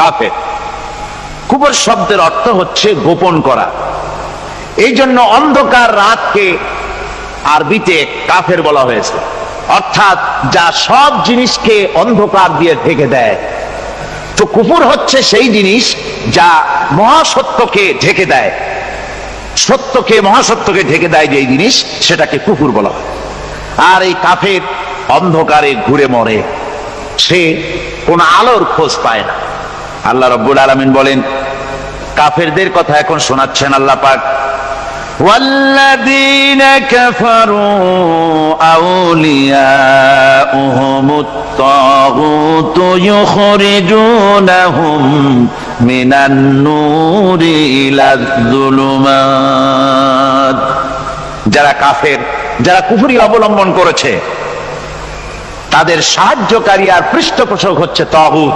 কাফের। কুবর শব্দের অর্থ হচ্ছে গোপন করা। এই জন্য অন্ধকার রাতকে আরবিতে কাফের বলা হয়েছে। অর্থাৎ যা সব জিনিসকে অন্ধকার দিয়ে ঢেকে দেয়। তো কুকুর হচ্ছে সেই জিনিস যা মহাসত্যকে ঢেকে দেয়। সত্যকে, মহাসত্যকে ঢেকে দেয় যে জিনিস, সেটাকে কুকুর বলা হয়। আর এই কাফের অন্ধকারে ঘুরে মরে। সে কোন আলোর খোঁজ পায় না। আল্লাহ রব্বুল আলমিন বলেন কাফেরদের কথা এখন শোনাচ্ছেন আল্লাহ পাক والذين كفروا أولياؤهم الطاغوت يخرجونهم من النور إلى الظلمات যারা কাফের যারা কুফরি অবলম্বন করেছে তাদের সাহায্যকারী আর পৃষ্ঠপোষক হচ্ছে তাগুত